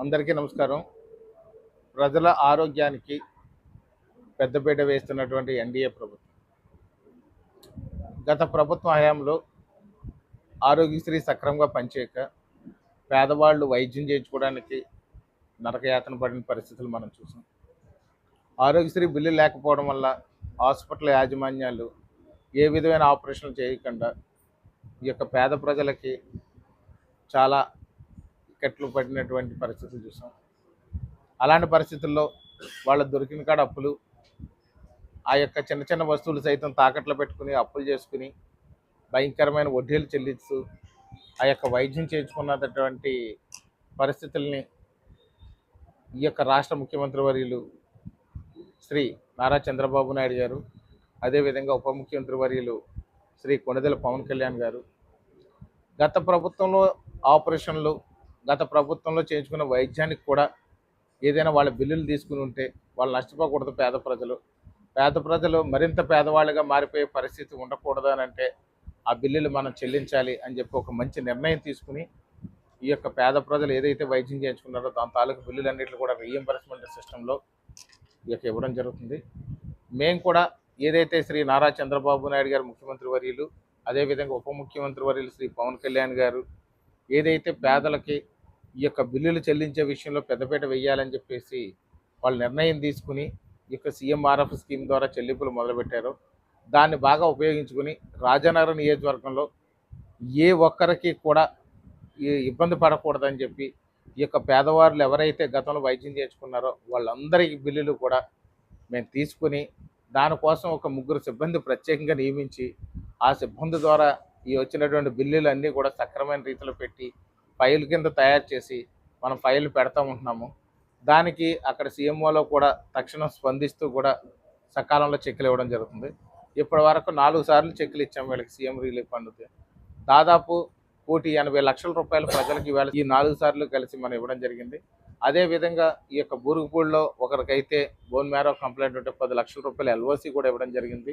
అందరికీ నమస్కారం. ప్రజల ఆరోగ్యానికి పెద్దపీట వేస్తున్నటువంటి ఎన్డీఏ ప్రభుత్వం. గత ప్రభుత్వ హయాంలో ఆరోగ్యశ్రీ సక్రమంగా పనిచేయక పేదవాళ్ళు వైద్యం చేయించుకోవడానికి నరకయాతన పడిన పరిస్థితులు మనం చూసాం. ఆరోగ్యశ్రీ బిల్లు లేకపోవడం వల్ల హాస్పిటల్ యాజమాన్యాలు ఏ విధమైన ఆపరేషన్లు చేయకుండా ఈ యొక్క పేద ప్రజలకి చాలా ఇక్కట్లు పడినటువంటి పరిస్థితులు చూసాం. అలాంటి పరిస్థితుల్లో వాళ్ళ దొరికిన కాడ అప్పులు ఆ యొక్క చిన్న చిన్న వస్తువులు సైతం తాకట్లో పెట్టుకుని అప్పులు చేసుకుని భయంకరమైన వడ్డీలు చెల్లిస్తూ ఆ యొక్క వైద్యం చేయించుకున్నటువంటి పరిస్థితుల్ని ఈ యొక్క రాష్ట్ర ముఖ్యమంత్రి వర్యులు శ్రీ నారా చంద్రబాబు నాయుడు గారు అదేవిధంగా ఉప ముఖ్యమంత్రి వర్యులు శ్రీ కొణిదెల పవన్ కళ్యాణ్ గారు. గత ప్రభుత్వంలో ఆపరేషన్లు గత ప్రభుత్వంలో చేయించుకున్న వైద్యానికి కూడా ఏదైనా వాళ్ళ బిల్లులు తీసుకుని ఉంటే వాళ్ళు నష్టపోకూడదు పేద ప్రజలు. పేద ప్రజలు మరింత పేదవాళ్ళుగా మారిపోయే పరిస్థితి ఉండకూడదు అని అంటే ఆ బిల్లులు మనం చెల్లించాలి అని చెప్పి ఒక మంచి నిర్ణయం తీసుకుని ఈ యొక్క పేద ప్రజలు ఏదైతే వైద్యం చేయించుకున్నారో దాని తాలూకు బిల్లులన్నింటినీ కూడా రీఎంబర్స్మెంట్ సిస్టంలో ఈ యొక్క ఇవ్వడం జరుగుతుంది. మేము కూడా ఏదైతే శ్రీ నారా చంద్రబాబు నాయుడు గారు ముఖ్యమంత్రి వర్యులు అదేవిధంగా ఉప ముఖ్యమంత్రి వర్యులు శ్రీ పవన్ కళ్యాణ్ గారు ఏదైతే పేదలకి ఈ యొక్క బిల్లులు చెల్లించే విషయంలో పెద్దపీట వేయాలని చెప్పేసి వాళ్ళు నిర్ణయం తీసుకుని ఈ యొక్క సీఎంఆర్ఎఫ్ స్కీమ్ ద్వారా చెల్లింపులు మొదలుపెట్టారో. దాన్ని బాగా ఉపయోగించుకుని రాజనగర నియోజకవర్గంలో ఏ ఒక్కరికి కూడా ఇబ్బంది పడకూడదని చెప్పి ఈ యొక్క పేదవారులు ఎవరైతే గతంలో వైద్యం చేయించుకున్నారో వాళ్ళందరికీ బిల్లులు కూడా మేము తీసుకుని దానికోసం ఒక ముగ్గురు సిబ్బంది ప్రత్యేకంగా నియమించి ఆ సిబ్బంది ద్వారా ఈ వచ్చినటువంటి బిల్లులు అన్నీ కూడా సక్రమైన రీతిలో పెట్టి ఫైల్ కింద తయారు చేసి మనం ఫైల్ పెడతా ఉంటున్నాము. దానికి అక్కడ సీఎంఓలో కూడా తక్షణం స్పందిస్తూ కూడా సకాలంలో చెక్కులు ఇవ్వడం జరుగుతుంది. ఇప్పటి వరకు నాలుగు సార్లు చెక్కులు ఇచ్చాం వీళ్ళకి సీఎం రిలీఫ్ ఫండ్కి. దాదాపు కోటి ఎనభై లక్షల రూపాయలు ప్రజలకు ఇవాళ ఈ నాలుగు సార్లు కలిసి మనం ఇవ్వడం జరిగింది. అదేవిధంగా ఈ యొక్క బూరుగుపూడిలో ఒకరికైతే బోన్ మ్యారో కంప్లైంట్ ఉంటే పది లక్షల రూపాయలు ఎల్ఓసి కూడా ఇవ్వడం జరిగింది.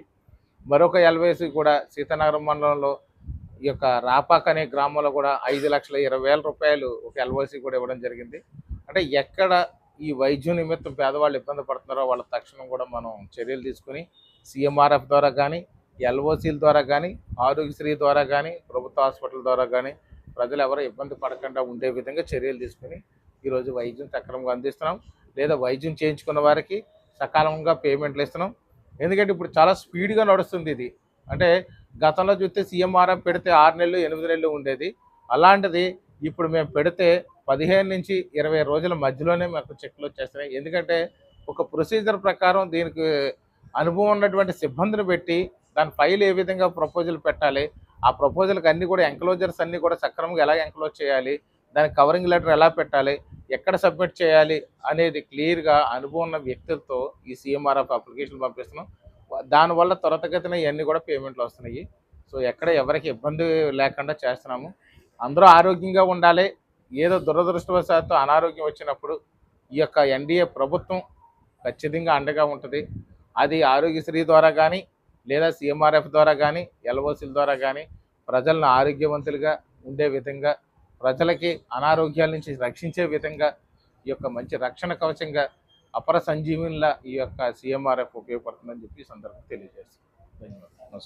మరొక ఎల్ఓసి కూడా సీతానగరం మండలంలో ఈ యొక్క రాపాక్ అనే గ్రామంలో కూడా ఐదు లక్షల ఇరవై వేల రూపాయలు ఒక ఎల్ఓసి కూడా ఇవ్వడం జరిగింది. అంటే ఎక్కడ ఈ వైద్యం నిమిత్తం పేదవాళ్ళు ఇబ్బంది పడుతున్నారో వాళ్ళ తక్షణం కూడా మనం చర్యలు తీసుకుని సీఎంఆర్ఎఫ్ ద్వారా కానీ ఎల్ఓసీల ద్వారా కానీ ఆరోగ్యశ్రీ ద్వారా కానీ ప్రభుత్వ హాస్పిటల్ ద్వారా కానీ ప్రజలు ఎవరు ఇబ్బంది పడకుండా ఉండే విధంగా చర్యలు తీసుకుని ఈరోజు వైద్యం సక్రమంగా అందిస్తున్నాం. లేదా వైద్యం చేయించుకున్న వారికి సకాలంగా పేమెంట్లు ఇస్తున్నాం. ఎందుకంటే ఇప్పుడు చాలా స్పీడ్గా నడుస్తుంది ఇది. అంటే గతంలో చూస్తే సీఎంఆర్ఎం పెడితే ఆరు నెలలు ఎనిమిది నెలలు ఉండేది. అలాంటిది ఇప్పుడు మేము పెడితే పదిహేను నుంచి ఇరవై రోజుల మధ్యలోనే మాకు చెక్లు వచ్చేస్తున్నాయి. ఎందుకంటే ఒక ప్రొసీజర్ ప్రకారం దీనికి అనుభవం ఉన్నటువంటి సిబ్బందిని పెట్టి దాని ఫైల్ ఏ విధంగా ప్రపోజల్ పెట్టాలి ఆ ప్రపోజల్కి అన్ని కూడా ఎంక్లోజర్స్ అన్నీ కూడా సక్రమంగా ఎలా ఎంక్లోజ్ చేయాలి దాని కవరింగ్ లెటర్ ఎలా పెట్టాలి ఎక్కడ సబ్మిట్ చేయాలి అనేది క్లియర్గా అనుభవం ఉన్న వ్యక్తులతో ఈ సీఎంఆర్ఎఫ్ అప్లికేషన్ పంపిస్తున్నాం. దానివల్ల త్వరతగతిన ఇవన్నీ కూడా పేమెంట్లు వస్తున్నాయి. సో ఎక్కడ ఎవరికి ఇబ్బంది లేకుండా చేస్తున్నాము. అందరూ ఆరోగ్యంగా ఉండాలి. ఏదో దురదృష్టవశాత్తు అనారోగ్యం వచ్చినప్పుడు ఈ యొక్క ఎన్డీఏ ప్రభుత్వం ఖచ్చితంగా అండగా ఉంటుంది. అది ఆరోగ్యశ్రీ ద్వారా కానీ లేదా సీఎంఆర్ఎఫ్ ద్వారా కానీ ఎల్ఓసీల ద్వారా కానీ ప్రజలను ఆరోగ్యవంతులుగా ఉండే విధంగా ప్రజలకి అనారోగ్యాల నుంచి రక్షించే విధంగా ఈ యొక్క మంచి రక్షణ కవచంగా అపర సంజీవునిలా ఈ యొక్క సీఎంఆర్ఎఫ్ ఉపయోగపడుతుందని చెప్పి సందర్భం సందర్భంగా తెలియజేస్తాను ధన్యవాదాలు.